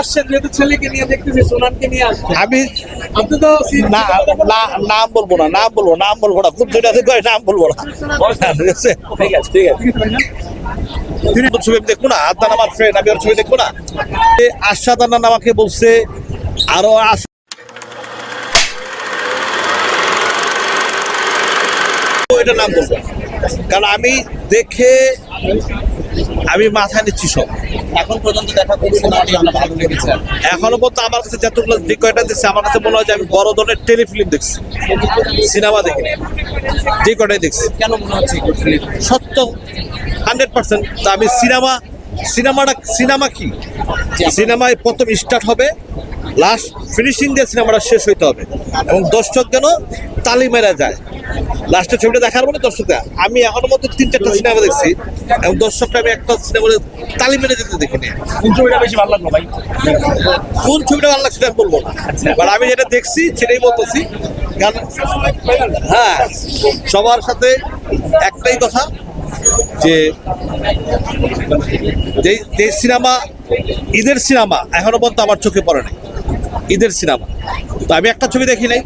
আসছেন যেহেতু ছেলেকে নিয়ে দেখতেছি সোনানকে নিয়ে আসছেন। আমি আপনি তো না না নাম বলব না নাম বলব নাম বলব না। খুব দুইটা থেকে নাম বলব না। ঠিক আছে ঠিক আছে ঠিক আছে। তিনি ছবি আমি দেখব না আদান আমার ফ্রেন্ড আমি ওর ছবি দেখব না। এ আশাদ আন্নান আমাকে বলছে আরও আশ এটা নাম বলব কারণ আমি দেখে আমি মাথায় নিচ্ছি সব। এখন পর্যন্ত দেখা ভালো লেগেছে এখনও পর্যন্ত আমার কাছে যতগুলো যে কয়টা দিচ্ছে আমার কাছে মনে হয় যে আমি বড় ধরনের টেলিফিল্ম দেখছি। সিনেমা দেখিনি। যে কয়টাই দেখছি। কেন মনে হচ্ছে সত্য হান্ড্রেড পার্সেন্ট। তা আমি সিনেমা সিনেমাটা সিনেমা কি? সিনেমায় প্রথম স্টার্ট হবে লাস্ট ফিনিশিং দিয়ে সিনেমাটা শেষ হইতে হবে। এবং দর্শক যেন তালি মেরা যায়। লাস্টের ছবিটা দেখার মানে দর্শকরা আমি এখনও মতো তিন চারটা সিনেমা দেখছি এবং দর্শকটা আমি একটা সিনেমা তালি মেরে যেতে দেখিনি। কোন ছবিটা বেশি ভালো লাগল ভাই? কোন ছবিটা ভালো লাগছে আমি বলব না। বাট আমি যেটা দেখছি সেটাই বলতেছি কারণ হ্যাঁ সবার সাথে একটাই কথা যে যে- যে সিনেমা ঈদের সিনেমা এখনও পর্যন্ত আমার চোখে পড়ে নাই। ঈদের সিনেমা। তো আমি একটা ছবি দেখি নাই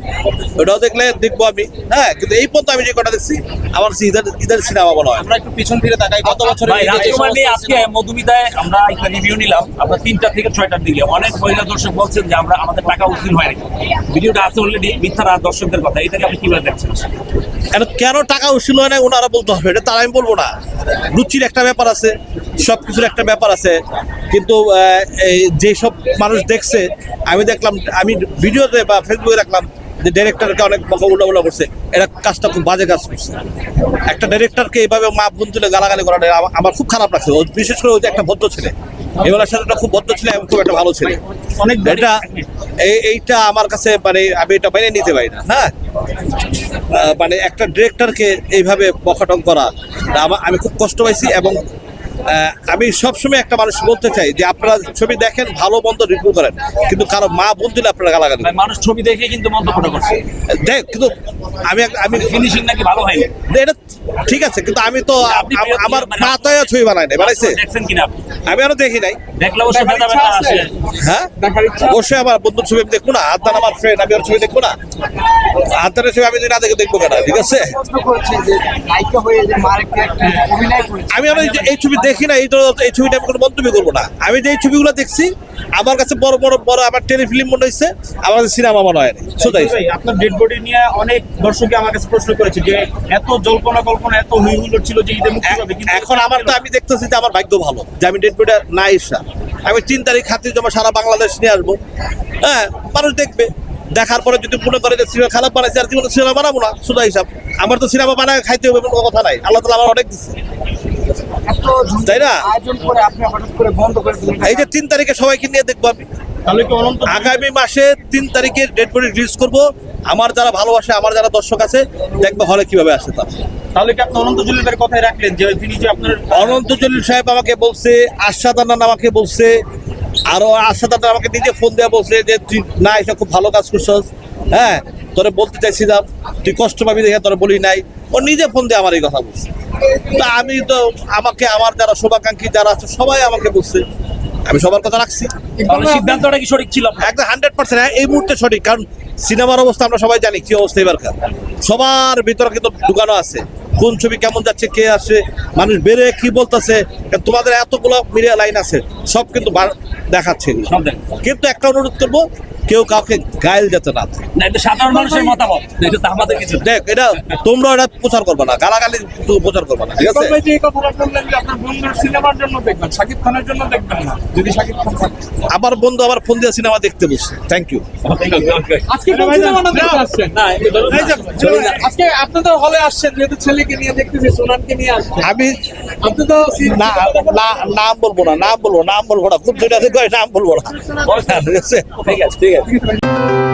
ওটাও দেখলে দেখব আমি। হ্যাঁ কিন্তু এই পর্যন্ত আমি যে কটা দেখছি আমার ঈদের ঈদের সিনেমা বলা হয়। আমরা একটু পিছন ফিরে তাকাই গত বছর রাজকুমার নিয়ে আজকে মধুমিতায় আমরা একটা রিভিউ নিলাম। আমরা তিনটা থেকে ছয়টার দিকে অনেক মহিলা দর্শক বলছেন যে আমরা আমাদের টাকা উসুল হয়নি ভিডিওটা আছে অলরেডি মিথ্যা রাত দর্শকদের কথা। এটাকে আপনি কীভাবে দেখছেন? কেন কেন টাকা উসুল হয় না ওনারা বলতে হবে। এটা তারা আমি বলব না। রুচির একটা ব্যাপার আছে। সব কিছুর একটা ব্যাপার আছে। কিন্তু যেসব মানুষ দেখছে আমি দেখলাম আমি ভিডিওতে বা ফেসবুকে দেখলাম যে ডিরেক্টরকে অনেক উল্টা করছে। এটা কাজটা খুব বাজে কাজ করছে। একটা ডিরেক্টরকে এইভাবে মা বোন তুলে গালাগালি করাটা আমার খুব খারাপ লাগছে। ও বিশেষ করে ওই যে একটা ভদ্র ছেলে। এবার সাথে একটা খুব ভদ্র ছেলে এবং খুব একটা ভালো ছেলে। অনেক এটা এই- এইটা আমার কাছে মানে আমি এটা মেনে নিতে পারি না হ্যাঁ? মানে একটা ডিরেক্টরকে এইভাবে বকাটং করা আমি খুব কষ্ট পাইছি এবং আমি সবসময় একটা মানুষ বলতে চাই যে আপনারা ছবি দেখেন ভালো মন্দ রিভিউ করেন। কিন্তু কারও মা বোন দিলে আপনারা গালাগালি মানুষ ছবি দেখে কিন্তু মন্তব্যটা করছে। দেখ কিন্তু আমি আমি ফিনিশিং নাকি ভালো হয়নি? এটা ঠিক আছে কিন্তু আমি তো আমার মা তো ছবি বানাই নাই বানাইছে। দেখছেন কিনা আমি আরও দেখি নাই। দেখলে অবশ্যই হ্যাঁ? অবশ্যই আমার বন্ধুর ছবি আমি দেখব না আদান আমার ফ্রেন্ড আমি ওর ছবি দেখব না। আদানের ছবি আমি যদি না দেখে দেখব কেন? ঠিক আছে? প্রশ্ন করছে যে নায়িকা হয়ে যে মার একটা অভিনয় করেছে আমি আর এই যে- এই ছবি দেখি না এই এই ছবিটা আমি কোনো মন্তব্য করব না। আমি যে এই ছবিগুলো দেখছি আমার কাছে বড় বড় বড় আমার টেলিফিল্ম মনে হয়েছে আমার কাছে সিনেমা মনে হয় সোজাই। আপনার ডেড বডি নিয়ে অনেক দর্শকই আমার কাছে প্রশ্ন করেছে যে এত জল্পনা কল্পনা এত হুই ছিল যে ঈদে মুক্তি পাবে এখন আমার তো আমি দেখতেছি যে আমার ভাগ্য ভালো যে আমি ডেট বইটা না এসা আমি তিন তারিখ খাতির জমা সারা বাংলাদেশ নিয়ে আসব। হ্যাঁ মানুষ দেখবে। দেখার পরে যদি মনে করে যে সিনেমা খারাপ বানাইছে আর জীবনে সিনেমা বানাবো না সোজা হিসাব। আমার তো সিনেমা বানায় খাইতে হবে কোনো কথা নাই। আল্লাহ তালা আমার অনেক দিচ্ছে তাই না? আয়োজন করে আপনি হঠাৎ করে বন্ধ করে দিলেন। এই যে তিন তারিখে সবাইকে নিয়ে দেখব আমি। তাহলে কি অনন্ত আগামী মাসে তিন তারিখে ডেট বডি রিলিজ করব। আমার যারা ভালোবাসে আমার যারা দর্শক আছে দেখবে হলে কীভাবে আসে তার তাহলে কি আপনি অনন্ত জলিলের কথাই রাখলেন? যে তিনি যে আপনার অনন্ত জলিল সাহেব আমাকে বলছে আশাদ আন্নান আমাকে বলছে আরও আশাদ আন্নান আমাকে নিজে ফোন দেওয়া বলছে যে তুই না এটা খুব ভালো কাজ করছস। হ্যাঁ তোরে বলতে চাইছিলাম তুই কষ্ট পাবি দেখে তোরে বলি নাই। ও নিজে ফোন দিয়ে আমার এই কথা বলছে। তা আমি তো আমাকে আমার যারা শুভাকাঙ্ক্ষী যারা আছে সবাই আমাকে বলছে। আমি সবার কথা রাখছি। সিদ্ধান্তটা কি সঠিক ছিল একদম হান্ড্রেড পার্সেন্ট এই মুহূর্তে সঠিক কারণ সিনেমার অবস্থা আমরা সবাই জানি কি অবস্থা এবারকার। সবার ভিতরে কিন্তু ঢুকানো আছে। কোন ছবি কেমন যাচ্ছে কে আসে মানুষ বেড়ে কি বলতেছে তোমাদের এতগুলো মিডিয়া লাইন আছে সব কিন্তু দেখাচ্ছে। কিন্তু একটা অনুরোধ করব কেউ কাউকে গায়েল যাতে না এটা সাধারণ মানুষের মতামত এটা তো আমাদের কিছু দেখ এটা তোমরা এটা প্রচার করবে না গালাগালি প্রচার করবে না ঠিক আছে? ইকবাল ভাই যে এই কথাটা বললেন যে আপনার বন্ধুর সিনেমার জন্য দেখবেন শাকিব খানের জন্য দেখবেন না যদি শাকিব খান আমার বন্ধু আমার ফোন দিয়ে সিনেমা দেখতে বসছে থ্যাংক ইউ আজকে কোন আসছেন? আজকে আপনি হলে আসছেন যেহেতু ছেলেকে নিয়ে দেখতেছি সোনানকে নিয়ে আমি আপনি তো না না নাম বলব না নাম বলব নাম বলব না। খুব জোরে আছে নাম বলব না। ঠিক আছে ঠিক আছে।